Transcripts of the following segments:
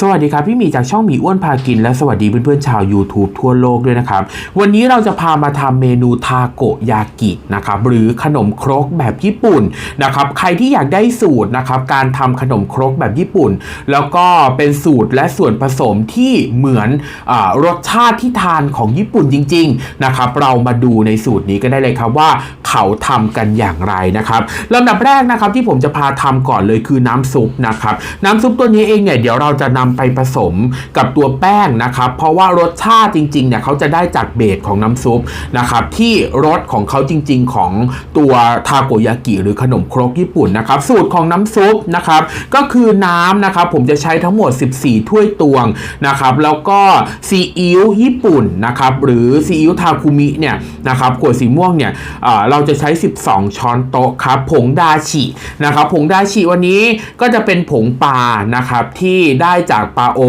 สวัสดีครับพี่หมีจากช่องหมีอ้วนพากิน และสวัสดีเพื่อนๆชาว YouTube ทั่วโลกด้วยนะครับ วันนี้เราจะพามาทำเมนูทาโกยากินะครับหรือขนมครกแบบญี่ปุ่นนะครับใครที่อยากได้สูตรนะครับการทำขนมครกแบบญี่ปุ่น แล้วก็เป็นสูตรและส่วนผสมที่เหมือนอรสชาติที่ทานของญี่ปุ่นจริงๆนะครับเรามาดูในสูตรนี้ก็ได้เลยครับว่าเขาทำกันอย่างไรนะครับลำดับแรกนะครับที่ผมจะพาทำก่อนเลยคือน้ำซุปนะครับน้ำซุปตัวนี้เองเนี่ยเดี๋ยวเราจะนำไปผสมกับตัวแป้งนะครับ เพราะว่ารสชาติจริงๆเนี่ยเขาจะได้จากเบสของน้ำซุปนะครับที่รสของเขาจริง ๆ ของตัวทาโกยากิหรือขนมครกญี่ปุ่นนะครับ สูตรของน้ำซุปนะครับ ก็คือน้ำนะครับผมจะใช้ทั้งหมด 14 ถ้วยตวงนะครับ แล้วก็ซีอิ๊วญี่ปุ่นนะครับ หรือซีอิ๊วทาคุมิเนี่ยนะครับขวดสีม่วงเนี่ยเเราจะใช้ 12 ช้อนโต๊ะครับ ผงดาชินะครับ ผงดาชิวันนี้ก็จะเป็นผงปลานะครับที่ได้จากปลาโอ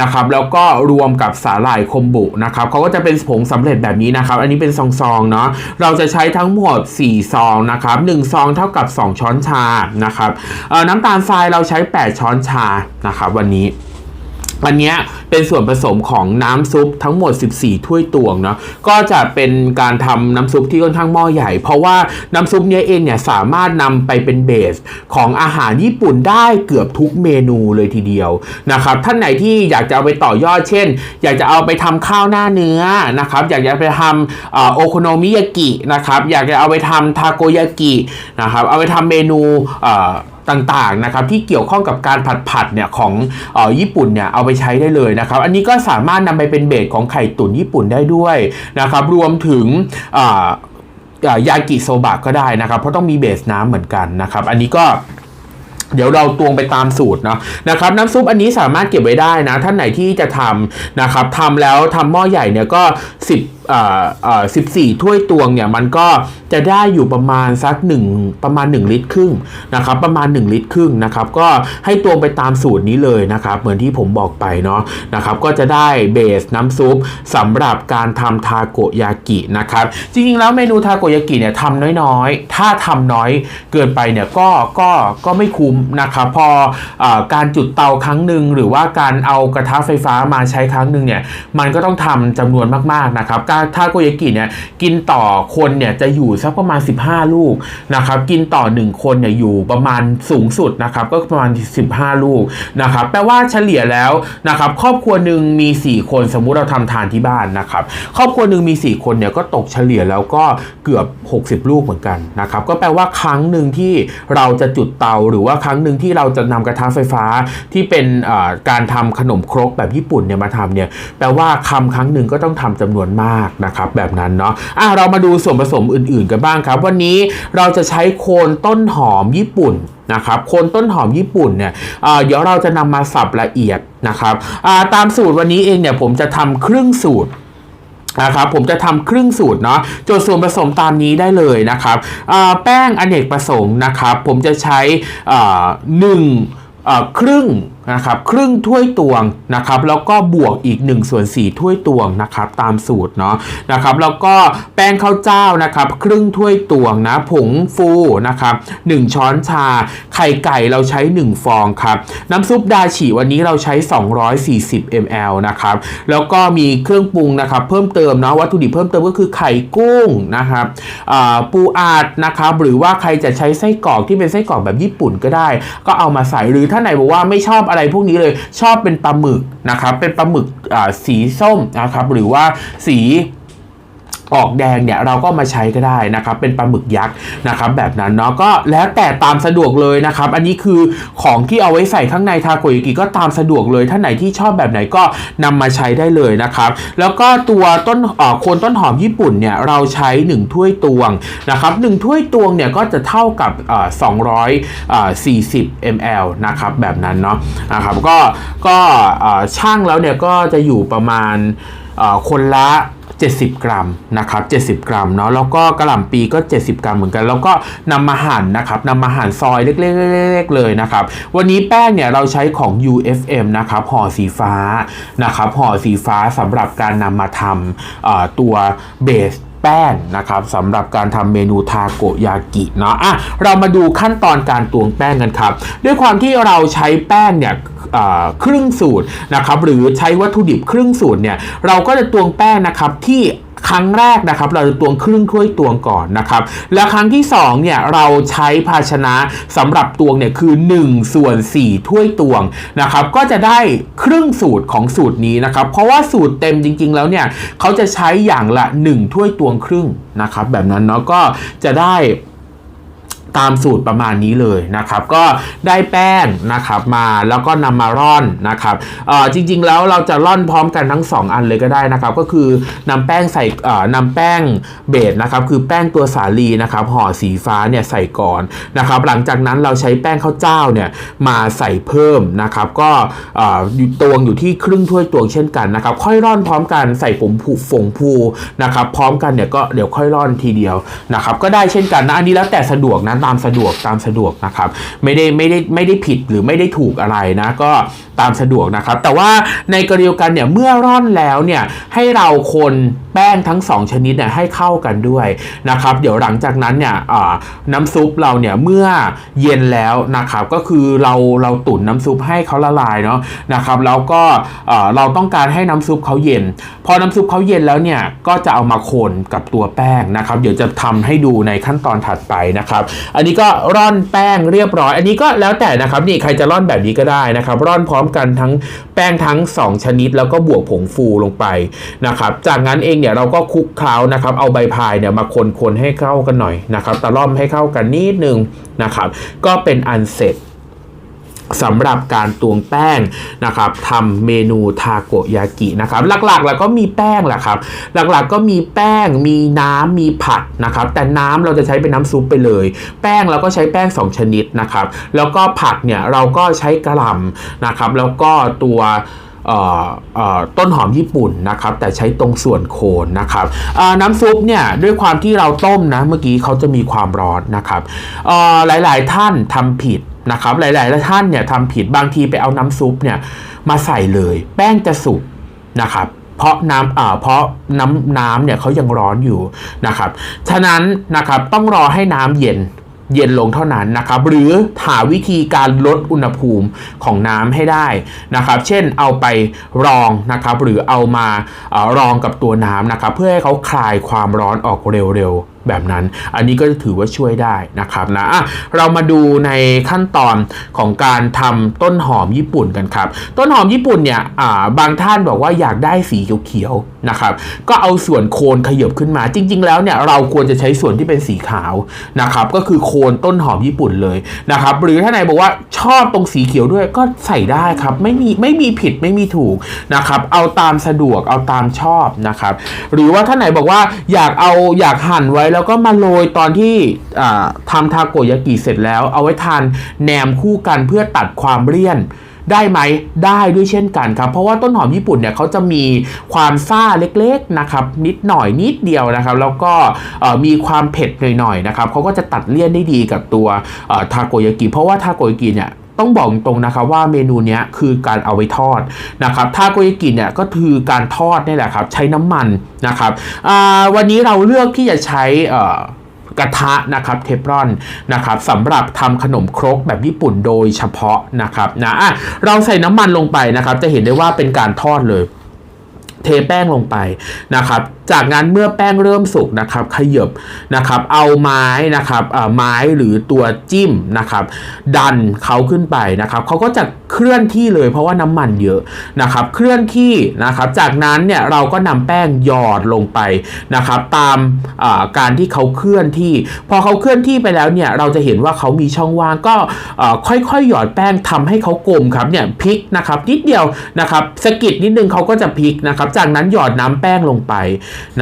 นะครับแล้วก็รวมกับสาหร่ายคมบุนะครับเขาก็จะเป็นผงสำเร็จแบบนี้นะครับ อันนี้เป็นซองๆเนาะเราจะใช้ทั้งหมด 4 ซองนะครับ1ซองเท่ากับ 2 ช้อนชานะครับน้ำตาลทรายเราใช้ 8 ช้อนชานะครับวันนี้ อันนี้เป็นส่วนผสมของน้ำซุปทั้งหมด 14 ถ้วยตวงเนาะก็จะเป็นการทำน้ำซุปที่ค่อนข้างหม้อใหญ่ เพราะว่าน้ำซุปเนี้ยเองเนี่ยสามารถนำไปเป็นเบสของอาหารญี่ปุ่นได้เกือบทุกเมนูเลยทีเดียวนะครับท่านไหนที่อยากจะเอาไปต่อยอดเช่น อยากจะเอาไปทำข้าวหน้าเนื้อนะครับอยากจะไปทำโอโคโนมิยากินะครับอยากจะเอาไปทำทาโกยากินะครับเอาไปทำเมนูอ ต่างๆนะครับที่เกี่ยวข้องกับการผัดผัดเนี่ยของออญี่ปุ่นเนี่ยเอาไปใช้ได้เลยนะครับ อันนี้ก็สามารถนำไปเป็นเบสของไข่ตุ๋นญี่ปุ่นได้ด้วยนะครับรวมถึงอ่ายากิโซบะก็ได้นะครับ เพราะต้องมีเบสน้ำเหมือนกันนะครับ อันนี้ก็เดี๋ยวเราตวงไปตามสูตรเนาะนะครับน้ำซุปอันนี้สามารถเก็บไว้ได้นะ ท่านไหนที่จะทำนะครับทำแล้วทำหม้อใหญ่เนี่ยก็ 10 14 ถ้วยตวงเนี่ยมันก็จะได้อยู่ประมาณสัก1ประมาณ 1 ลิตรครึ่งนะครับประมาณ 1 ลิตรครึ่งนะครับก็ให้ตวงไปตามสูตรนี้เลยนะครับเหมือนที่ผมบอกไปเนาะนะครับก็จะได้เบสน้ำซุปสำหรับการทำทาโกยากินะครับจริงๆแล้วเมนูทาโกยากิเนี่ยทำน้อยๆ ถ้าทำน้อยเกินไปเนี่ยก็ก็ก็ไม่คุ้มนะครับพออการจุดเตาครั้งหนึ่งหรือว่าการเอากระทะไฟฟ้ามาใช้ครั้งหนึ่งเนี่ยมันก็ต้องทำจำนวนมากๆนะครับาทาโกยากิเนี่ยกินต่อคนเนี่ยจะอยู่สักประมาณ 15 ลูกนะครับกินต่อ 1 คนเนี่ยอยู่ประมาณสูงสุดนะครับก็ประมาณ 15 ลูกนะครับแปลว่าเฉลี่ยแล้วนะครับครอบครัวหนึ่งมี 4 คนสมมุติเราทำทานที่บ้านนะครับครอบครัวหนึ่งมี 4 คนเนี่ยก็ตกเฉลี่ยแล้วก็เกือบ 60 ลูกเหมือนกันนะครับก็แปลว่าครั้งหนึ่งที่เราจะจุดเตาหรือว่าครั้งหนึ่งที่เราจะนำกระทะไฟฟ้าที่เป็นการทำขนมครกแบบญี่ปุ่นเนี่ยมาทำเนี่ยแปลว่าคำครั้งหนึ่งก็ต้องทำจำนวนมากนะครับแบบนั้นเนาะอะเรามาดูส่วนผสมอื่น ๆ กันบ้างครับ วันนี้เราจะใช้โคนต้นหอมญี่ปุ่นนะครับโคนต้นหอมญี่ปุ่นเนี่ยเอ่อเดี๋ยวเราจะนำมาสับละเอียดนะครับอ่าตามสูตรวันนี้เองเนี่ยผมจะทำครึ่งสูตรนะครับผมจะทำครึ่งสูตรเนาะจทย์ส่วนผสมตามนี้ได้เลยนะครับแป้งอเนกประสงค์นะครับ ผมจะใช้อ่าหนึ่งครึ่งนะครับครึ่งถ้วยตวงนะครับแล้วก็บวกอีก1ส่วน4ถ้วยตวงนะครับตามสูตรเนาะนะครับแล้วก็แป้งข้าวเจ้านะครับครึ่งถ้วยตวงนะผงฟูนะครับ1ช้อนชา ไข่ไก่เราใช้ 1 ฟองครับน้ำซุปดาชิวันนี้เราใช้ 240 ml นะครับแล้วก็มีเครื่องปรุงนะครับเพิ่มเติมเนาะวัตถุดิบเพิ่มเติมก็คือไข่กุ้งนะครับปูอาดนะครับหรือว่าใครจะใช้ไส้กรอกที่เป็นไส้กรอกแบบญี่ปุ่นก็ได้ ก็เอามาใส่หรือถ้าไหนบอกว่าไม่ชอบอะไรพวกนี้เลยชอบเป็นปลาหมึกนะครับเป็นปลาหมึกสีส้มนะครับหรือว่าสี ออกแดงเนี่ยเราก็มาใช้ก็ได้นะครับเป็นปลาหมึกยักษ์นะครับแบบนั้นเนาะก็แล้วแต่ตามสะดวกเลยนะครับ อันนี้คือของที่เอาไว้ใส่ข้างในทาโกยากิก็ตามสะดวกเลยท่านไหนที่ชอบแบบไหนก็นำมาใช้ได้เลยนะครับ แล้วก็ตัวต้นเอ่อโคนต้นหอมญี่ปุ่นเนี่ยเราใช้ 1 ถ้วยตวงนะครับหนึ่งถ้วยตวงเนี่ยก็จะเท่ากับเอ่อ240 ml นะครับแบบนั้นเนาะนะครับก็ก็ช่างแล้วเนี่ยก็จะอยู่ประมาณคนละ 70 กรัมนะครับ70 กรัมเนาะแล้วก็กระหล่ำปีก็ 70 กรัมเหมือนกัน แล้วก็นำมาหั่นนะครับนำมาหั่นซอยเล็กๆๆเลยนะครับวันนี้แป้งเนี่ยเราใช้ของ UFM นะครับห่อสีฟ้านะครับห่อสีฟ้าสำหรับการนำมาทำตัวเบส แป้งนะครับสำหรับการทำเมนูทาโกยากิเนาะอะเรามาดูขั้นตอนการตวงแป้งกันครับ ด้วยความที่เราใช้แป้งเนี่ยครึ่งสูตรนะครับหรือใช้วัตถุดิบครึ่งสูตรเนี่ยเราก็จะตวงแป้งนะครับที่ครั้งแรกนะครับเราจะตวงครึ่งถ้วยตวงก่อนนะครับ แล้วครั้งที่สองเนี่ยเราใช้ภาชนะสำหรับตวงเนี่ยคือ 1 ส่วน 4 ถ้วยตวงนะครับ ก็จะได้ครึ่งสูตรของสูตรนี้นะครับ เพราะว่าสูตรเต็มจริง ๆ แล้วเนี่ยเขาจะใช้อย่างละ 1 ถ้วยตวงครึ่งนะครับ แบบนั้นเนาะก็จะได้ ตามสูตรประมาณนี้เลยนะครับ ก็ได้แป้งนะครับมาแล้วก็นำมาร่อนนะครับจริงๆแล้วเราจะร่อนพร้อมกันทั้ง 2 อันเลยก็ได้นะครับ ก็คือนำแป้งใส่เอ่อนำแป้งเบสนะครับคือแป้งตัวสาลีนะครับห่อสีฟ้าเนี่ยใส่ก่อนนะครับ หลังจากนั้นเราใช้แป้งข้าวเจ้าเนี่ยมาใส่เพิ่มนะครับ ก็ตวงอยู่ที่ครึ่งถ้วยตวงเช่นกันนะครับ ค่อยร่อนพร้อมกันใส่ผงผูฝงพูนะครับ พร้อมกันเนี่ยก็เดี๋ยวค่อยร่อนทีเดียวนะครับ ก็ได้เช่นกันนะอันนี้แล้วแต่สะดวกนะตามสะดวกตามสะดวกนะครับ ไม่ได้ไม่ได้ไม่ได้ผิดหรือไม่ได้ถูกอะไรนะก็ตามสะดวกนะครับ แต่ว่าในกรณีเดียวกันเนี่ยเมื่อร่อนแล้วเนี่ยให้เราคนแป้งทั้งสองชนิดเนี่ยให้เข้ากันด้วยนะครับ เดี๋ยวหลังจากนั้นเนี่ยน้ำซุปเราเนี่ยเมื่อเย็นแล้วนะครับก็คือเราเราตุ๋นน้ำซุปให้เขาละลายเนาะนะครับแล้วก็เอ่อเราต้องการให้น้ำซุปเขาเย็น พอน้ำซุปเขาเย็นแล้วเนี่ยก็จะเอามาคนกับตัวแป้งนะครับ เดี๋ยวจะทำให้ดูในขั้นตอนถัดไปนะครับอันนี้ก็ร่อนแป้งเรียบร้อย อันนี้ก็แล้วแต่นะครับนี่ใครจะร่อนแบบนี้ก็ได้นะครับ ร่อนพร้อมกันทั้งแป้งทั้ง 2 ชนิด แล้วก็บวกผงฟูลงไปนะครับจากนั้นเองเนี่ยเราก็คลุกเคล้านะครับเอาใบพายเนี่ยมาคนๆให้เข้ากันหน่อยนะครับตะล่อมให้เข้ากันนิดนึงนะครับก็เป็นอันเสร็จ สำหรับการตวงแป้งนะครับทำเมนูทาโกยากินะครับหลักๆแล้วก็มีแป้งแหละครับ หลักๆก็มีแป้งมีน้ำมีผักนะครับ แต่น้ำเราจะใช้เป็นน้ำซุปไปเลย แป้งเราก็ใช้แป้ง 2 ชนิดนะครับ แล้วก็ผักเนี่ยเราก็ใช้กระหล่ำนะครับ แล้วก็ตัวเอ่อเอ่อต้นหอมญี่ปุ่นนะครับ แต่ใช้ตรงส่วนโคนนะครับน้ำซุปเนี่ยด้วยความที่เราต้มนะเมื่อกี้เขาจะมีความร้อนนะครับหลายๆท่านทำผิด นะครับหลายๆท่านเนี่ยทำผิดบางทีไปเอาน้ำซุปเนี่ยมาใส่เลย แป้งจะสุกนะครับเพราะน้ำอ่าเพราะน้ำน้ำเนี่ยเขายังร้อนอยู่นะครับฉะนั้นนะครับต้องรอให้น้ำเย็นเย็นลงเท่านั้นนะครับ หรือหาวิธีการลดอุณหภูมิของน้ำให้ได้นะครับ เช่นเอาไปรองนะครับ หรือเอามารองกับตัวน้ำนะครับ เพื่อให้เขาคลายความร้อนออกเร็วๆ แบบนั้น อันนี้ก็ถือว่าช่วยได้นะครับนะะเรามาดูในขั้นตอนของการทำต้นหอมญี่ปุ่นกันครับ ต้นหอมญี่ปุ่นเนี่ยบางท่านบอกว่าอยากได้สีเขียวๆนะครับ ก็เอาส่วนโคนขยบขึ้นมาจริง ๆ แล้วเนี่ยเราควรจะใช้ส่วนที่เป็นสีขาวนะครับ ก็คือโคนต้นหอมญี่ปุ่นเลยนะครับ หรือถ้าไหนบอกว่าชอบตรงสีเขียวด้วยก็ใส่ได้ครับไม่มีไม่มีผิดไม่มีถูกนะครับ เอาตามสะดวกเอาตามชอบนะครับ หรือว่าถ้าไหนบอกว่าอยากเอาอยากหั่นไว้แล้วก็มาโรยตอนที่ทำทาโกยากิเสร็จแล้ว เอาไว้ทานแหนมคู่กันเพื่อตัดความเลี่ยนได้ไหมได้ด้วยเช่นกันครับ เพราะว่าต้นหอมญี่ปุ่นเนี่ยเขาจะมีความซ่าเล็กๆนะครับ นิดหน่อยนิดเดียวนะครับ แล้วก็มีความเผ็ดหน่อยๆนะครับเขาก็จะตัดเลี่ยนได้ดีกับตัวทาโกยากิเพราะว่าทาโกยากิเนี่ย ต้องบอกตรงนะครับว่าเมนูนี้คือการเอาไว้ทอดนะครับทาโกยากิเนี่ยก็คือการทอดนี่แหละครับ ใช้น้ำมันนะครับวันนี้เราเลือกที่จะใช้กระทะนะครับเทฟรอนนะครับสำหรับทำขนมครกแบบญี่ปุ่นโดยเฉพาะนะครับนะะเราใส่น้ำมันลงไปนะครับ จะเห็นได้ว่าเป็นการทอดเลย เทแป้งลงไปนะครับจากนั้นเมื่อแป้งเริ่มสุกนะครับขยบนะครับ เอาไม้นะครับไม้หรือตัวจิ้มนะครับ ดันเขาขึ้นไปนะครับเขาก็จะเคลื่อนที่เลยเพราะว่าน้ำมันเยอะนะครับ เคลื่อนที่นะครับ จากนั้นเนี่ยเราก็นำแป้งหยอดลงไปนะครับ ตามการที่เขาเคลื่อนที่ พอเขาเคลื่อนที่ไปแล้วเนี่ยเราจะเห็นว่าเขามีช่องว่างก็ค่อยๆหยอดแป้งทำให้เขากลมครับเนี่ยพลิกนะครับนิดเดียวนะครับสะกิดนิดนึงเขาก็จะพลิกนะครับ จากนั้นหยอดน้ำแป้งลงไป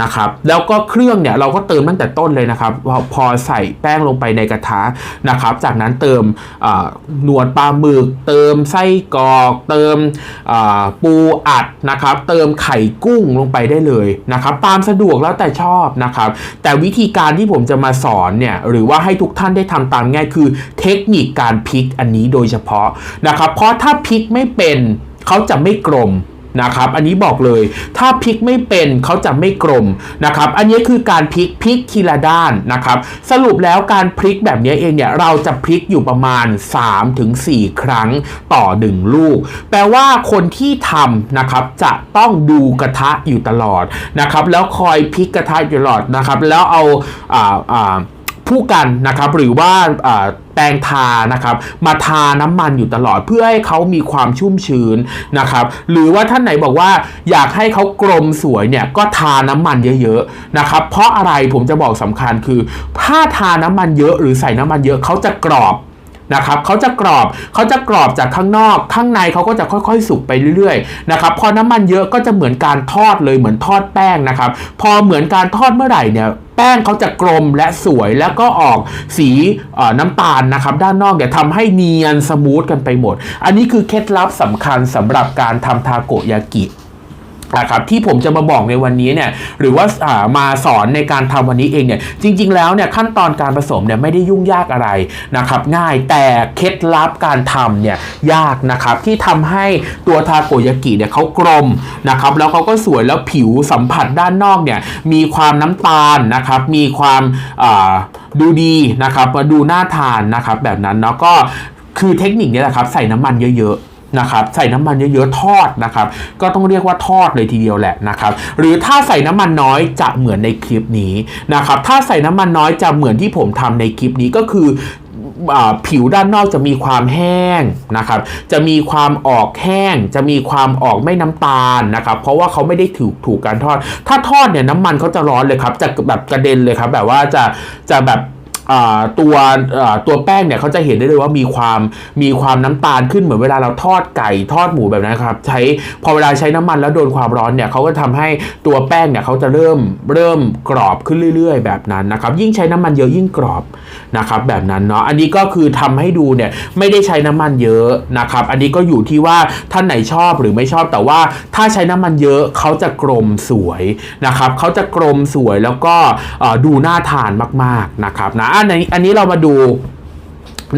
นะครับแล้วก็เครื่องเนี่ยเราก็เติมตั้งแต่ต้นเลยนะครับพอพอใส่แป้งลงไปในกระทะนะครับ จากนั้นเติมหนวดปลาหมึก เติมไส้กรอก เติมปูอัดนะครับ เติมไข่กุ้งลงไปได้เลยนะครับ ตามสะดวกแล้วแต่ชอบนะครับ แต่วิธีการที่ผมจะมาสอนเนี่ยหรือว่าให้ทุกท่านได้ทำตามง่ายคือเทคนิคการพลิกอันนี้โดยเฉพาะนะครับ เพราะถ้าพลิกไม่เป็นเขาจะไม่กลม นะครับ อันนี้บอกเลย ถ้าพลิกไม่เป็นเขาจะไม่กลมนะครับ อันนี้คือการพลิกพลิกทีละด้านนะครับ สรุปแล้วการพลิกแบบนี้เองเนี่ยเราจะพลิกอยู่ประมาณ 3-4 ครั้งต่อ 1 ลูก แปลว่าคนที่ทำนะครับจะต้องดูกระทะอยู่ตลอดนะครับ แล้วคอยพลิกกระทะอยู่ตลอดนะครับ แล้วเอาอ่าอ่า ผู้กันนะครับหรือว่าแปรงทานะครับมาทาน้ำมันอยู่ตลอดเพื่อให้เขามีความชุ่มชื้นนะครับหรือว่าท่านไหนบอกว่าอยากให้เขากลมสวยเนี่ยก็ทาน้ำมันเยอะๆนะครับเพราะอะไรผมจะบอกสำคัญคือ ถ้าทาน้ำมันเยอะหรือใส่น้ำมันเยอะเขาจะกรอบ นะครับเขาจะกรอบเขาจะกรอบจากข้างนอก ข้างในเขาก็จะค่อยๆ สุกไปเรื่อยๆนะครับพอน้ำมันเยอะก็จะเหมือนการทอดเลยเหมือนทอดแป้งนะครับพอเหมือนการทอดเมื่อไหร่เนี่ยแป้งเขาจะกลมและสวยแล้วก็ออกสีน้ำตาลนะครับ ด้านนอกเนี่ยทำให้เนียนสมูทกันไปหมด อันนี้คือเคล็ดลับสำคัญสำหรับการทำทาโกยากิ นะครับที่ผมจะมาบอกในวันนี้เนี่ยหรือว่าามาสอนในการทำวันนี้เองเนี่ยจริง ๆ แล้วเนี่ยขั้นตอนการผสมเนี่ยไม่ได้ยุ่งยากอะไรนะครับง่ายแต่เคล็ดลับการทำเนี่ยยากนะครับที่ทำให้ตัวทาโกยากิเนี่ยเขากลมนะครับแล้วเขาก็สวยแล้วผิวสัมผัสด้านนอกเนี่ยมีความน้ำตาลนะครับมีความาดูดีนะครับมาดูน่าทานนะครับแบบนั้นเนาะก็คือเทคนิคนี้แหละครับใส่น้ำมันเยอะๆ นะครับใส่น้ำมันเยอะๆทอดนะครับ ก็ต้องเรียกว่าทอดเลยทีเดียวแหละนะครับหรือถ้าใส่น้ำมันน้อยจะเหมือนในคลิปนี้นะครับถ้าใส่น้ำมันน้อยจะเหมือนที่ผมทำในคลิปนี้ก็คือผิวด้านนอกจะมีความแห้งนะครับ จะมีความออกแห้ง จะมีความออกไม่น้ำตาลนะครับ เพราะว่าเขาไม่ได้ถูกถูกการทอด ถ้าทอดเนี่ยน้ำมันเขาจะร้อนเลยครับ จะแบบกระเด็นเลยครับ แบบว่าจะจะแบบ ตัวตัวแป้งเนี่ยเขาจะเห็นได้เลยว่ามีความมีความน้ำตาลขึ้นเหมือนเวลาเราทอดไก่ทอดหมูแบบนั้นครับใช้พอเวลาใช้น้ำมันแล้วโดนความร้อนเนี่ยเขาก็ทำให้ตัวแป้งเนี่ยเขาจะเริ่มเริ่มกรอบขึ้นเรื่อย ๆ แบบนั้นนะครับยิ่งใช้น้ำมันเยอะยิ่งกรอบนะครับแบบนั้นเนาะอันนี้ก็คือทำให้ดูเนี่ยไม่ได้ใช้น้ำมันเยอะนะครับอันนี้ก็อยู่ที่ว่าท่านไหนชอบหรือไม่ชอบแต่ว่าถ้าใช้น้ำมันเยอะเขาจะกลมสวยนะครับเขาจะกลมสวยแล้วก็ดูน่าทานมากๆนะครับนะอันนี้อันนี้เรามาดู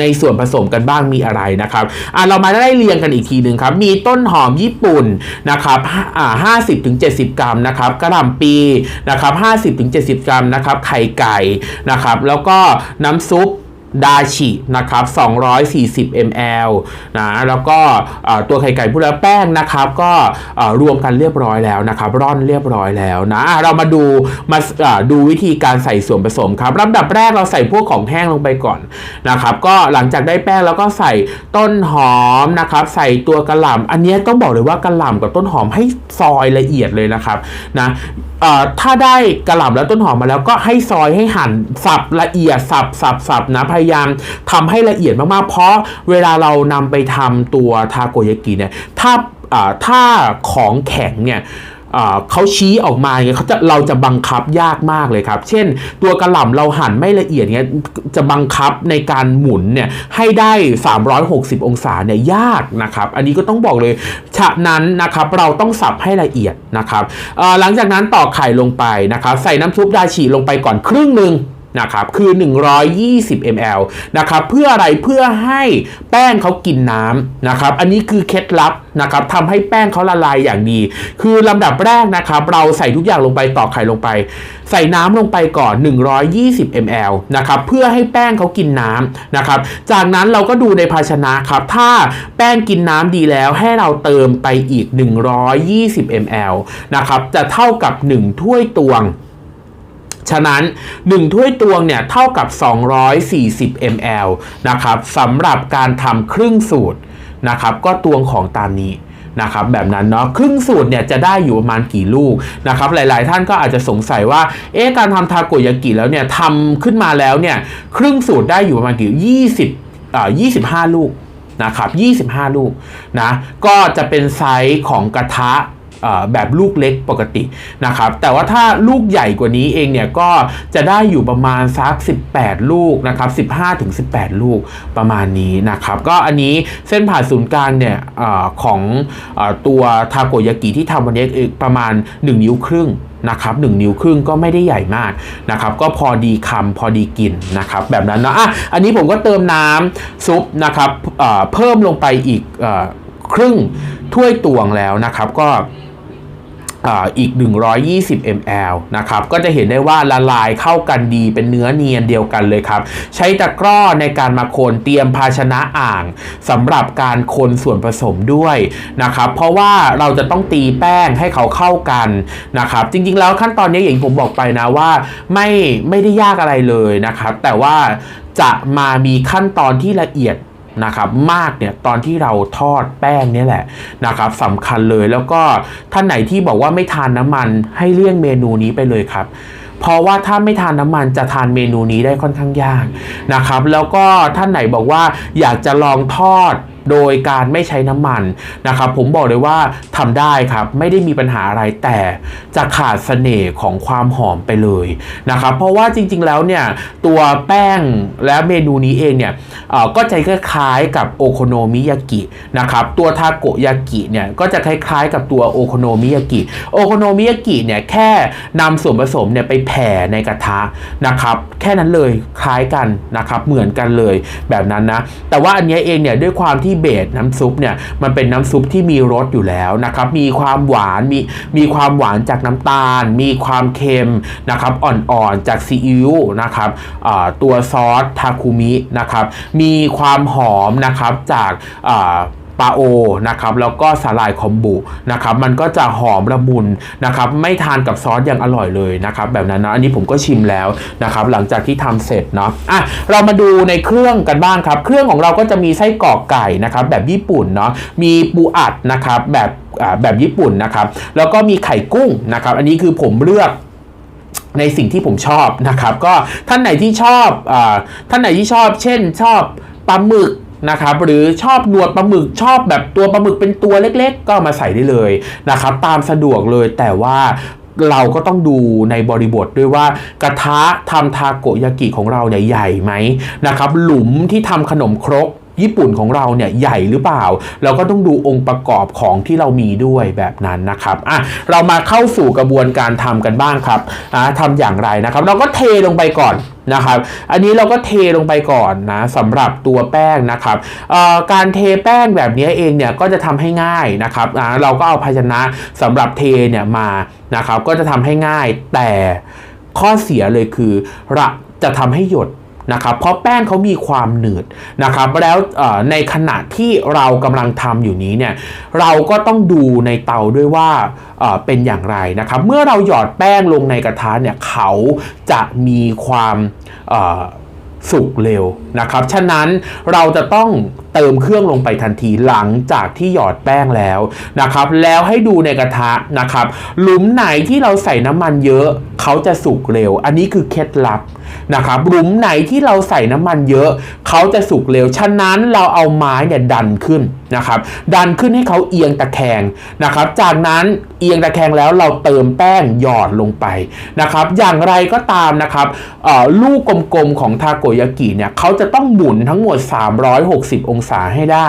ในส่วนผสมกันบ้างมีอะไรนะครับ อะเรามาได้เรียงกันอีกทีหนึ่งครับ มีต้นหอมญี่ปุ่นนะครับ อ่าห้าสิบถึงเจ็ดสิบกรัมนะครับ กระหล่ำปีนะครับห้าสิบถึงเจ็ดสิบกรัมนะครับ ไข่ไก่นะครับ แล้วก็น้ำซุป ดาชินะครับ 240 ml นะ แล้วก็ตัวไข่ไก่พูดแล้วแป้งนะครับ ก็รวมกันเรียบร้อยแล้วนะครับ ร่อนเรียบร้อยแล้วนะ เรามาดูมาดูวิธีการใส่ส่วนผสมครับลำดับแรกเราใส่พวกของแห้งลงไปก่อนนะครับ ก็หลังจากได้แป้งแล้วก็ใส่ต้นหอมนะครับ ใส่ตัวกระหล่ำอันนี้ต้องบอกเลยว่ากระหล่ำกับต้นหอมให้ซอยละเอียดเลยนะครับนะถ้าได้กระหล่ำและต้นหอมมาแล้วก็ให้ซอยให้หั่นสับละเอียดสับสับสับนะพยายามทำให้ละเอียดมากๆ เพราะเวลาเรานำไปทำตัวทาโกยากิเนี่ย ถ้าถ้าของแข็งเนี่ยเขาชี้ออกมาเนี่ยเขาจะเราจะบังคับยากมากเลยครับ เช่น ตัวกระหล่ำเราหั่นไม่ละเอียดเนี่ยจะบังคับในการหมุนเนี่ยให้ได้ 360 องศาเนี่ยยากนะครับ อันนี้ก็ต้องบอกเลยฉะนั้นนะครับเราต้องสับให้ละเอียดนะครับหลังจากนั้นตอกไข่ลงไปนะครับใส่น้ำซุปดาฉีลงไปก่อนครึ่งหนึ่ง นะครับคือ 120 ml นะครับเพื่ออะไรเพื่อให้แป้งเขากินน้ำนะครับอันนี้คือเคล็ดลับนะครับทำให้แป้งเขาละลายอย่างดี คือลำดับแรกนะครับเราใส่ทุกอย่างลงไปตอกไข่ลงไป ใส่น้ำลงไปก่อน 120 ml นะครับเพื่อให้แป้งเขากินน้ำนะครับจากนั้นเราก็ดูในภาชนะครับถ้าแป้งกินน้ำดีแล้วให้เราเติมไปอีก 120 ml นะครับจะเท่ากับ 1 ถ้วยตวง ฉะนั้น 1 ถ้วยตวงเนี่ยเท่ากับ 240 ml นะครับสำหรับการทำครึ่งสูตรนะครับก็ตวงของตามนี้นะครับแบบนั้นเนาะครึ่งสูตรเนี่ยจะได้อยู่ประมาณกี่ลูกนะครับหลาย ๆ ท่านก็อาจจะสงสัยว่าเอ๊ะการทำทาโกยากิแล้วเนี่ยทำขึ้นมาแล้วเนี่ยครึ่งสูตรได้อยู่ประมาณกี่ 20อ่า25 ลูกนะครับ25 ลูกนะก็จะเป็นไซส์ของกระทะ แบบลูกเล็กปกตินะครับ แต่ว่าถ้าลูกใหญ่กว่านี้เองเนี่ยก็จะได้อยู่ประมาณสัก 18 ลูกนะครับ 15ถึง18 ลูกประมาณนี้นะครับ ก็อันนี้เส้นผ่าศูนย์กลางเนี่ยอของอตัวทาโกยากิที่ทำวันนี้ประมาณ 1 นิ้วครึ่งนะครับ1นิ้วครึ่งก็ไม่ได้ใหญ่มากนะครับก็พอดีคำพอดีกินนะครับแบบนั้นเนาะอะอันนี้ผมก็เติมน้ำซุปนะครับเพิ่มลงไปอีกอครึ่งถ้วยตวงแล้วนะครับก็ อ่าอีก 120 ml นะครับ ก็จะเห็นได้ว่าละลายเข้ากันดีเป็นเนื้อเนียนเดียวกันเลยครับ ใช้ตะกร้อในการมาคนเตรียมภาชนะอ่างสำหรับการคนส่วนผสมด้วยนะครับ เพราะว่าเราจะต้องตีแป้งให้เขาเข้ากันนะครับ จริงๆ แล้วขั้นตอนนี้อย่างที่ผมบอกไปนะว่าไม่ไม่ได้ยากอะไรเลยนะครับ แต่ว่าจะมามีขั้นตอนที่ละเอียด นะครับมากเนี่ยตอนที่เราทอดแป้งนี่แหละนะครับสำคัญเลยแล้วก็ท่านไหนที่บอกว่าไม่ทานน้ำมันให้เลี่ยงเมนูนี้ไปเลยครับ เพราะว่าถ้าไม่ทานน้ำมันจะทานเมนูนี้ได้ค่อนข้างยากนะครับ แล้วก็ท่านไหนบอกว่าอยากจะลองทอด โดยการไม่ใช้น้ำมันนะครับผมบอกเลยว่าทำได้ครับไม่ได้มีปัญหาอะไรแต่จะขาดเสน่ห์ของความหอมไปเลยนะครับเพราะว่าจริงๆแล้วเนี่ยตัวแป้งและเมนูนี้เองเนี่ยเอ่อก็จะคล้ายๆกับโอโคโนมิยากินะครับตัวทาโกยากิเนี่ยก็จะคล้ายๆกับตัวโอโคโนมิยากิโอโคโนมิยากิเนี่ยแค่นำส่วนผสมเนี่ยไปแผ่ในกระทะนะครับแค่นั้นเลยคล้ายกันนะครับเหมือนกันเลยแบบนั้นนะแต่ว่าอันนี้เองเนี่ยด้วยความที่เบสน้ำซุปเนี่ยมันเป็นน้ำซุปที่มีรสอยู่แล้วนะครับมีความหวานมีมีความหวานจากน้ำตาล มีความเค็มนะครับอ่อนๆจากซีอิ๊วนะครับตัวซอสทาคุมินะครับมีความหอมนะครับจากอ่า ปลาโอนะครับแล้วก็สาหร่ายคอมบุนะครับมันก็จะหอมละมุนนะครับไม่ทานกับซอสอย่างอร่อยเลยนะครับแบบนั้นนะอันนี้ผมก็ชิมแล้วนะครับหลังจากที่ทำเสร็จเนาะอะเรามาดูในเครื่องกันบ้างครับ เครื่องของเราก็จะมีไส้กรอกไก่นะครับแบบญี่ปุ่นเนาะมีปูอัดนะครับแบบแบบญี่ปุ่นนะครับแล้วก็มีไข่กุ้งนะครับอันนี้คือผมเลือกในสิ่งที่ผมชอบนะครับ ก็ท่านไหนที่ชอบอาท่านไหนที่ชอบ เช่นชอบปลาหมึก นะครับหรือชอบหนวดปลาหมึกชอบแบบตัวปลาหมึกเป็นตัวเล็ก ๆ ก็มาใส่ได้เลยนะครับตามสะดวกเลยแต่ว่าเราก็ต้องดูในบริบทด้วยว่ากระทะทำทาโกยากิของเราเนี่ยใหญ่ไหมนะครับหลุมที่ทำขนมครก ญี่ปุ่นของเราเนี่ยใหญ่หรือเปล่า เราก็ต้องดูองค์ประกอบของที่เรามีด้วยแบบนั้นนะครับอะเรามาเข้าสู่กระบวนการทำกันบ้างครับอะทำอย่างไรนะครับ เราก็เทลงไปก่อนนะครับ อันนี้เราก็เทลงไปก่อนนะสำหรับตัวแป้งนะครับเอ่อการเทแป้งแบบนี้เองเนี่ยก็จะทำให้ง่ายนะครับอะเราก็เอาภาชนะสำหรับเทเนี่ยมานะครับ ก็จะทำให้ง่ายแต่ข้อเสียเลยคือระจะทำให้หยด นะครับเพราะแป้งเขามีความหนืดนะครับแล้วในขณะที่เรากำลังทำอยู่นี้เนี่ยเราก็ต้องดูในเตาด้วยว่าเป็นอย่างไรนะครับเมื่อเราหยอดแป้งลงในกระทะเนี่ยเขาจะมีความสุกเร็วนะครับ ฉะนั้นเราจะต้องเติมเครื่องลงไปทันทีหลังจากที่หยอดแป้งแล้วนะครับ แล้วให้ดูในกระทะนะครับ หลุมไหนที่เราใส่น้ำมันเยอะเขาจะสุกเร็ว อันนี้คือเคล็ดลับนะครับหลุมไหนที่เราใส่น้ำมันเยอะ เขาจะสุกเร็ว ฉะนั้นเราเอาไม้เนี่ยดันขึ้นนะครับ ดันขึ้นให้เขาเอียงตะแคงนะครับ จากนั้นเอียงตะแคงแล้วเราเติมแป้งหยอดลงไปนะครับ อย่างไรก็ตามนะครับลูกกลมๆของทาโกยากิเนี่ยเขาจะต้องหมุนทั้งหมด 360 องศาให้ได้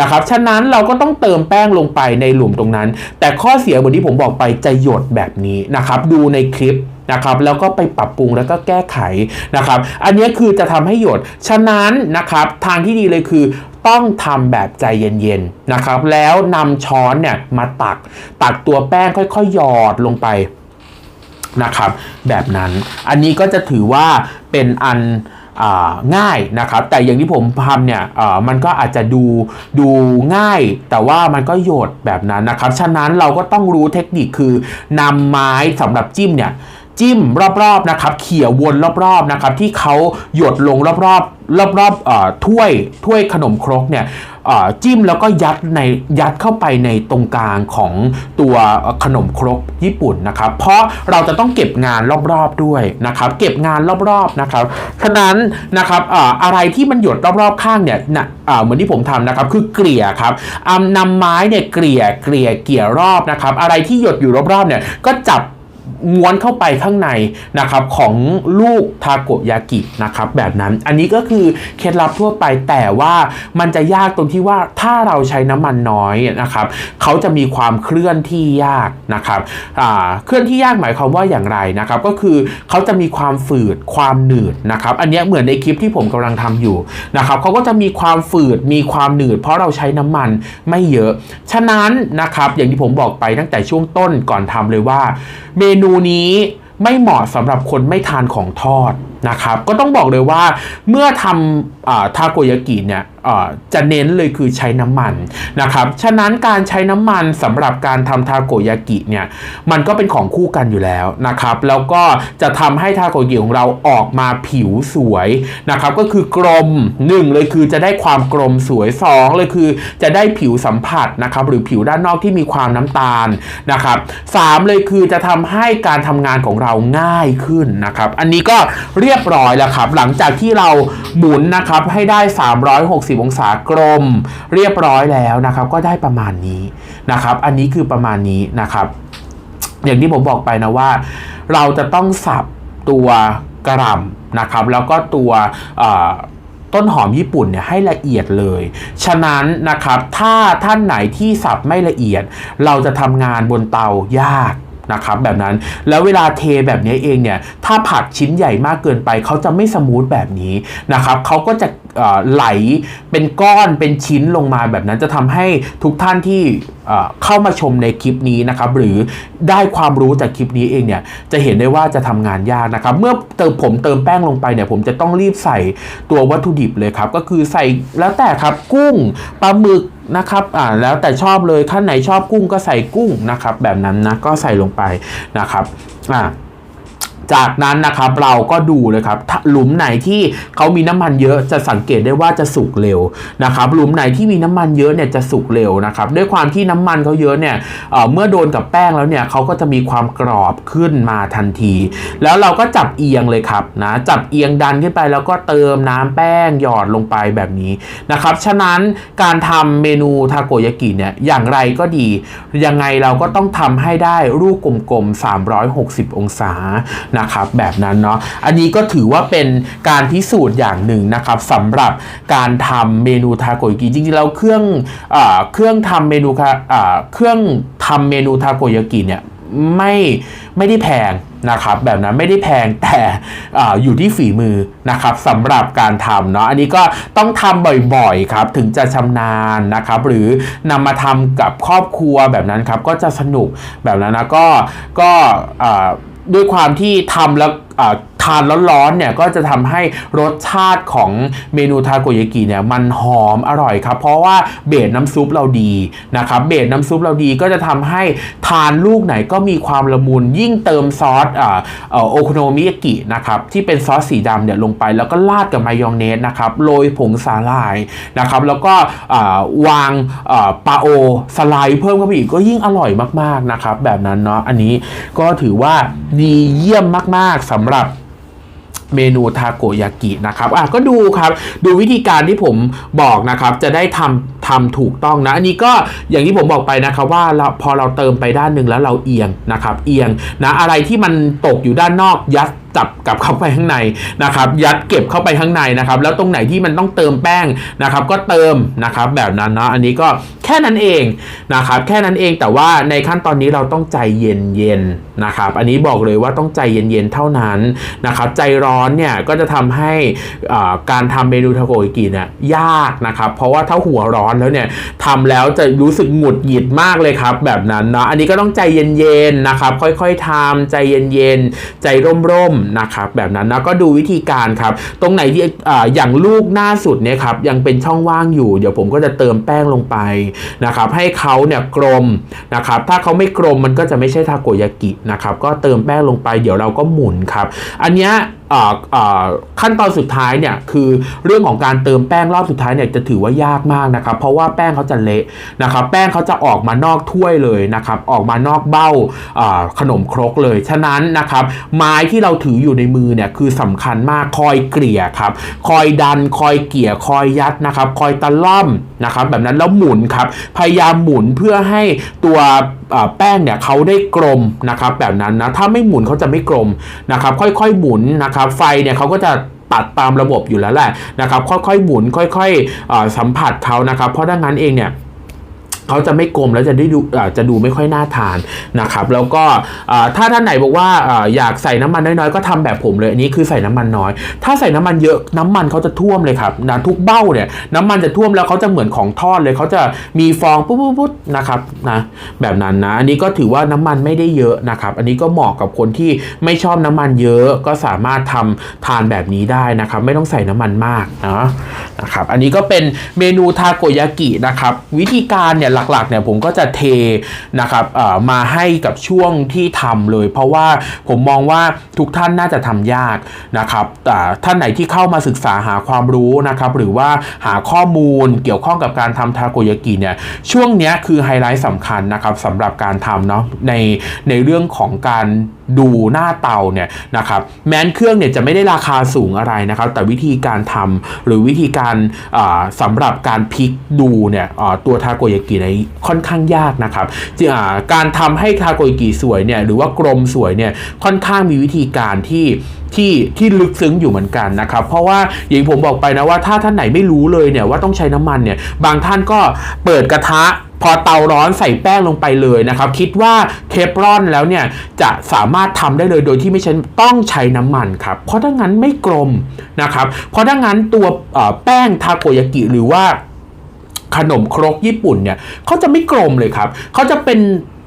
นะครับ ฉะนั้นเราก็ต้องเติมแป้งลงไปในหลุมตรงนั้น แต่ข้อเสียเหมือนที่ผมบอกไปจะหยดแบบนี้นะครับ ดูในคลิปนะครับแล้วก็ไปปรับปรุงแล้วก็แก้ไขนะครับ อันนี้คือจะทำให้หยด ฉะนั้นนะครับทางที่ดีเลยคือต้องทำแบบใจเย็นๆนะครับ แล้วนำช้อนเนี่ยมาตักตักตัวแป้งค่อยๆหยอดลงไปนะครับ แบบนั้น อันนี้ก็จะถือว่าเป็นอัน ง่ายนะครับ แต่อย่างที่ผมทำเนี่ยอ่ามันก็อาจจะดูดูง่าย แต่ว่ามันก็โยดแบบนั้นนะครับ ฉะนั้นเราก็ต้องรู้เทคนิคคือนำไม้สำหรับจิ้มเนี่ยจิ้มรอบๆนะครับ เขี่ยวนรอบๆนะครับ ที่เขาหยดลงรอบๆรอบๆถ้วยถ้วยขนมครกเนี่ย จิ้มแล้วก็ยัดในยัดเข้าไปในตรงกลางของตัวขนมครกญี่ปุ่นนะครับ เพราะเราจะต้องเก็บงานรอบๆด้วยนะครับ เก็บงานรอบๆนะครับฉะนั้นนะครับออะไรที่มันหยดรอบๆข้างเนี่ยนะเหมือนที่ผมทำนะครับ คือเกลี่ยครับนำไม้เนี่ยเกลี่ยเกลี่ยเกลี่ยรอบนะครับ อะไรที่หยดอยู่รอบๆเนี่ยก็จับ ม้วนเข้าไปข้างในนะครับของลูกทาโกยากินะครับแบบนั้นอันนี้ก็คือเคล็ดลับทั่วไปแต่ว่ามันจะยากตรงที่ว่าถ้าเราใช้น้ำมันน้อยนะครับเขาจะมีความเคลื่อนที่ยากนะครับเคลื่อนที่ยากหมายความว่าอย่างไรนะครับก็คือเขาจะมีความฝืดความหนืดนะครับอันนี้เหมือนในคลิปที่ผมกำลังทำอยู่นะครับเขาก็จะมีความฝืดมีความหนืด เพราะเราใช้น้ำมันไม่เยอะ ฉะนั้นนะครับอย่างที่ผมบอกไปตั้งแต่ช่วงต้นก่อนทำเลยว่าเมนูนี้ไม่เหมาะสำหรับคนไม่ทานของทอด นะครับก็ต้องบอกเลยว่าเมื่อทำทาโกยากิเนี่ยจะเน้นเลยคือใช้น้ำมันนะครับฉะนั้นการใช้น้ำมันสำหรับการทำทาโกยากิเนี่ยมันก็เป็นของคู่กันอยู่แล้วนะครับแล้วก็จะทำให้ทาโกยากิของเราออกมาผิวสวยนะครับก็คือกลมหนึ่งเลยคือจะได้ความกลมสวยสองเลยคือจะได้ผิวสัมผัสนะครับหรือผิวด้านนอกที่มีความน้ำตาลนะครับสามเลยคือจะทำให้การทำงานของเราง่ายขึ้นนะครับอันนี้ก็เรียยบร้อยแล้วครับ หลังจากที่เราหมุนนะครับให้ได้ 360 องศากลม เรียบร้อยแล้วนะครับ ก็ได้ประมาณนี้นะครับ อันนี้คือประมาณนี้นะครับ อย่างที่ผมบอกไปนะว่า เราจะต้องสับตัวกระหล่ำนะครับ แล้วก็ตัวต้นหอมญี่ปุ่นเนี่ยให้ละเอียดเลย ฉะนั้นนะครับถ้าท่านไหนที่สับไม่ละเอียด เราจะทำงานบนเตายาก นะครับแบบนั้นแล้วเวลาเทแบบนี้เองเนี่ยถ้าผักชิ้นใหญ่มากเกินไป เขาจะไม่สมูทแบบนี้นะครับเขาก็จะ ไหลเป็นก้อนเป็นชิ้นลงมาแบบนั้นจะทำให้ทุกท่านที่เข้ามาชมในคลิปนี้นะครับหรือได้ความรู้จากคลิปนี้เองเนี่ยจะเห็นได้ว่าจะทำงานยากนะครับ เมื่อเติมผมเติมแป้งลงไปเนี่ยผมจะต้องรีบใส่ตัววัตถุดิบเลยครับ ก็คือใส่แล้วแต่ครับกุ้งปลาหมึกนะครับอ่าแล้วแต่ชอบเลยท่านไหนชอบกุ้งก็ใส่กุ้งนะครับ แบบนั้นนะก็ใส่ลงไปนะครับอ่า จากนั้นนะครับเราก็ดูเลยครับหลุมไหนที่เขามีน้ำมันเยอะจะสังเกตได้ว่าจะสุกเร็วนะครับหลุมไหนที่มีน้ำมันเยอะเนี่ยจะสุกเร็วนะครับด้วยความที่น้ำมันเขาเยอะเนี่ยเเมื่อโดนกับแป้งแล้วเนี่ยเขาก็จะมีความกรอบขึ้นมาทันที แล้วเราก็จับเอียงเลยครับนะจับเอียงดันขึ้นไปแล้วก็เติมน้ำแป้งหยอดลงไปแบบนี้นะครับฉะนั้นการทำเมนูทาโกยากิเนี่ยอย่างไรก็ดี ยังไงเราก็ต้องทำให้ได้รูปกลมๆ360 องศานะครับแบบนั้นเนาะอันนี้ก็ถือว่าเป็นการพิสูจน์อย่างหนึ่งนะครับสำหรับการทำเมนูทาโกยากิจริงๆแล้วเครื่องเอเครื่องทำเมนูเครื่องทำเมนูทาโกยากิเนี่ยไม่ไม่ได้แพงนะครับแบบนั้นไม่ได้แพงแต่ออยู่ที่ฝีมือนะครับสำหรับการทำเนาะอันนี้ก็ต้องทำบ่อยๆครับถึงจะชำนาญนะครับ หรือนำมาทำกับครอบครัวแบบนั้นครับก็จะสนุกแบบนั้นนะก็ก็อ่า ด้วยความที่ทำแล้ว ทานร้อนๆเนี่ยก็จะทำให้รสชาติของเมนูทาโกยากิเนี่ยมันหอมอร่อยครับ เพราะว่าเบสน้ำซุปเราดีนะครับเบสน้ำซุปเราดีก็จะทำให้ทานลูกไหนก็มีความละมุนยิ่งเติมซอสอ่าเอ่อโอโคโนมิยากินะครับที่เป็นซอสสีดำเนี่ยลงไปแล้วก็ราดกับมายองเนสนะครับโรยผงสาหร่ายนะครับแล้วก็วางอ่าปาโอสไลด์เพิ่มเข้าไปอีกก็ยิ่งอร่อยมากๆนะครับแบบนั้นเนาะอันนี้ก็ถือว่าดีเยี่ยมมากๆสำหรับเมนูทาโกยากินะครับ อะก็ดูครับ ดูวิธีการที่ผมบอกนะครับ จะได้ทำทำถูกต้องนะ อันนี้ก็อย่างที่ผมบอกไปนะครับว่าเราพอเราเติมไปด้านหนึ่งแล้วเราเอียงนะครับ เอียงนะ อะไรที่มันตกอยู่ด้านนอกยัด จับกลับเข้าไปข้างในนะครับ ยัดเก็บเข้าไปข้างในนะครับ แล้วตรงไหนที่มันต้องเติมแป้งนะครับ ก็เติมนะครับ แบบนั้นนะอันนี้ก็แค่นั้นเองนะครับ แค่นั้นเองแต่ว่าในขั้นตอนนี้เราต้องใจเย็นๆนะครับ อันนี้บอกเลยว่าต้องใจเย็นๆเท่านั้นนะครับ ใจร้อนเนี่ยก็จะทำให้การทำเมนูทาโกยากิเนี่ยยากนะครับ เพราะว่าถ้าหัวร้อนแล้วเนี่ยทำแล้วจะรู้สึกหงุดหงิดมากเลยครับ แบบนั้นนะอันนี้ก็ต้องใจเย็นๆนะครับ ค่อยๆทำใจเย็นๆใจร่มๆนะครับแบบนั้นนะก็ดูวิธีการครับ ตรงไหนที่ออย่างลูกหน้าสุดเนี่ยครับยังเป็นช่องว่างอยู่ เดี๋ยวผมก็จะเติมแป้งลงไปนะครับให้เขาเนี่ยกลมนะครับถ้าเขาไม่กลมมันก็จะไม่ใช่ทาโกยากินะครับก็เติมแป้งลงไปเดี๋ยวเราก็หมุนครับ อันเนี้ย ขั้นตอนสุดท้ายเนี่ยคือเรื่องของการเติมแป้งรอบสุดท้ายเนี่ยจะถือว่ายากมากนะครับเพราะว่าแป้งเขาจะเละนะครับแป้งเขาจะออกมานอกถ้วยเลยนะครับออกมานอกเบ้าขนมครกเลย ฉะนั้นนะครับไม้ที่เราถืออยู่ในมือเนี่ยคือสำคัญมากคอยเกลี่ยครับคอยดันคอยเกลี่ยคอยยัดนะครับ คอยตะล่อมนะครับแบบนั้นแล้วหมุนครับพยายามหมุนเพื่อให้ตัวแป้งเนี่ยเขาได้กลมนะครับแบบนั้นนะถ้าไม่หมุนเขาจะไม่กลมนะครับค่อยๆหมุนนะครับไฟเนี่ยเขาก็จะตัดตามระบบอยู่แล้วแหละนะครับค่อยๆหมุนค่อยๆสัมผัสเขานะครับเพราะดังนั้นเองเนี่ย เขาจะไม่กลมแล้วจะได้ดูอาจะดูไม่ค่อยน่าทานนะครับแล้วก็ถ้าท่านไหนบอกว่าออยากใส่น้ำมันน้อยๆก็ทำแบบผมเลยอันนี้คือใส่น้ำมันน้อย ถ้าใส่น้ำมันเยอะน้ำมันเขาจะท่วมเลยครับนะทุกเบ้าเนี่ยน้ำมันจะท่วมแล้วเขาจะเหมือนของทอดเลยเขาจะมีฟองปุ๊บปุ๊บปุ๊บนะครับนะแบบนั้นนะอันนี้ก็ถือว่าน้ำมันไม่ได้เยอะนะครับ อันนี้ก็เหมาะกับคนที่ไม่ชอบน้ำมันเยอะก็สามารถทำทานแบบนี้ได้นะครับ ไม่ต้องใส่น้ำมันมากนะนะครับ อันนี้ก็เป็นเมนูทาโกยากินะครับ วิธีการเนี่ยหลักๆเนี่ยผมก็จะเทนะครับมาให้กับช่วงที่ทำเลย เพราะว่าผมมองว่าทุกท่านน่าจะทำยากนะครับแต่ท่านไหนที่เข้ามาศึกษาหาความรู้นะครับหรือว่าหาข้อมูลเกี่ยวข้องกับการทำทาโกยากิเนี่ยช่วงเนี้ยคือไฮไลท์สำคัญนะครับสำหรับการทำเนาะในในเรื่องของการดูหน้าเตาเนี่ยนะครับแม้นเครื่องเนี่ยจะไม่ได้ราคาสูงอะไรนะครับ แต่วิธีการทำหรือวิธีการอ่าสำหรับการพลิกดูเนี่ยอ่าตัวทาโกยากิเนี่ยค่อนข้างยากนะครับจะอ่าการทำให้ทาโกยากิสวยเนี่ยหรือว่ากลมสวยเนี่ยค่อนข้างมีวิธีการที่ที่ที่ลึกซึ้งอยู่เหมือนกันนะครับ เพราะว่าอย่างผมบอกไปนะว่าถ้าท่านไหนไม่รู้เลยเนี่ยว่าต้องใช้น้ำมันเนี่ยบางท่านก็เปิดกระทะพอเตาร้อนใส่แป้งลงไปเลยนะครับ คิดว่าเทฟรอนแล้วเนี่ยจะสามารถทำได้เลยโดยที่ไม่ใช่ต้องใช้น้ำมันครับ เพราะถ้างั้นไม่กลมนะครับ เพราะถ้างั้นตัวแป้งทาโกยากิหรือว่า ขนมครกญี่ปุ่นเนี่ยเขาจะไม่กลมเลยครับเขาจะเป็น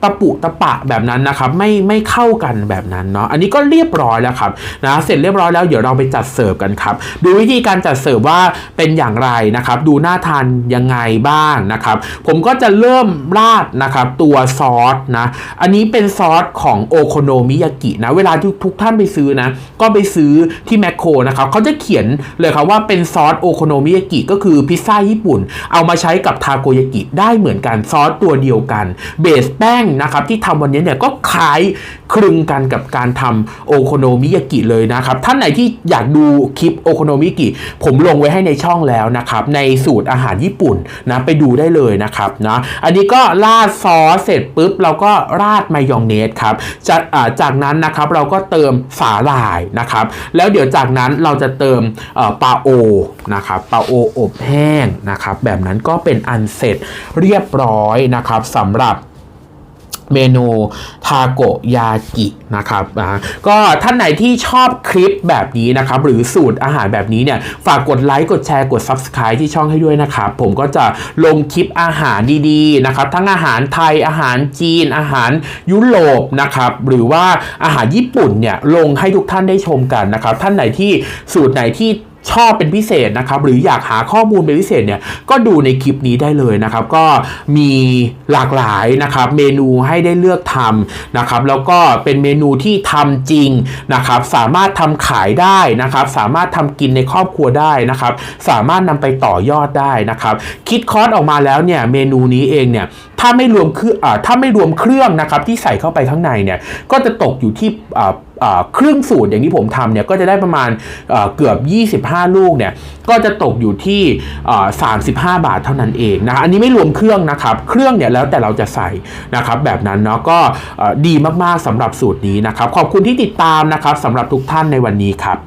ตะปุตะปะแบบนั้นนะครับไม่ไม่เข้ากันแบบนั้นเนาะอันนี้ก็เรียบร้อยแล้วครับนะเสร็จเรียบร้อยแล้วเดี๋ยวเราไปจัดเสิร์ฟกันครับดูวิธีการจัดเสิร์ฟว่าเป็นอย่างไรนะครับดูน่าทานยังไงบ้างนะครับผมก็จะเริ่มราดนะครับตัวซอสนะอันนี้เป็นซอสของโอโคโนมิยากินะเวลาที่ทุกท่านไปซื้อนะก็ไปซื้อที่แมคโครนะครับเขาจะเขียนเลยครับว่าเป็นซอสโอโคโนมิยากิก็คือพิซซ่าญี่ปุ่น เอามาใช้กับทาโกยากิได้เหมือนกันซอสตัวเดียวกันเบสแป้งนะครับที่ทำวันนี้เนี่ยก็คล้ายคลึงกันกับการทำโอโคโนมิยากิเลยนะครับ ท่านไหนที่อยากดูคลิปโอโคโนมิยากิผมลงไว้ให้ในช่องแล้วนะครับ ในสูตรอาหารญี่ปุ่นนะไปดูได้เลยนะครับนะอันนี้ก็ราดซอสเสร็จปุ๊บเราก็ราดมายองเนสครับจากจากนั้นนะครับเราก็เติมสาหร่ายนะครับ แล้วเดี๋ยวจากนั้นเราจะเติมปลาโอนะครับปลาโออบแห้งนะครับ แบบนั้นก็เป็นอันเสร็จเรียบร้อยนะครับสำหรับ เมนูทาโกยากินะครับอ่าก็ท่านไหนที่ชอบคลิปแบบนี้นะครับหรือสูตรอาหารแบบนี้เนี่ยฝากกดไลค์กดแชร์กด Subscribe ที่ช่องให้ด้วยนะครับผมก็จะลงคลิปอาหารดีๆนะครับทั้งอาหารไทยอาหารจีน อาหารยุโรปนะครับหรือว่าอาหารญี่ปุ่นเนี่ยลงให้ทุกท่านได้ชมกันนะครับท่านไหนที่สูตรไหนที่ ชอบเป็นพิเศษนะครับหรืออยากหาข้อมูลเป็นพิเศษเนี่ยก็ดูในคลิปนี้ได้เลยนะครับ ก็มีหลากหลายนะครับเมนูให้ได้เลือกทำนะครับแล้วก็เป็นเมนูที่ทำจริงนะครับสามารถทำขายได้นะครับสามารถทำกินในครอบครัวได้นะครับสามารถนำไปต่อยอดได้นะครับ คิดคอร์สออกมาแล้วเนี่ยเมนูนี้เองเนี่ยถ้าไม่รวมคืออ่าถ้าไม่รวมเครื่องนะครับที่ใส่เข้าไปข้างในเนี่ยก็จะตกอยู่ที่อ่าอ่าครึ่งสูตรอย่างที่ผมทำเนี่ยก็จะได้ประมาณเอ่อเกือบ 25 ลูกเนี่ยก็จะตกอยู่ที่ 35 บาทเท่านั้นเองนะอันนี้ไม่รวมเครื่องนะครับ เครื่องเนี่ยแล้วแต่เราจะใส่นะครับแบบนั้นเนาะก็ดีมากๆสำหรับสูตรนี้นะครับ ขอบคุณที่ติดตามนะครับสำหรับทุกท่านในวันนี้ครับ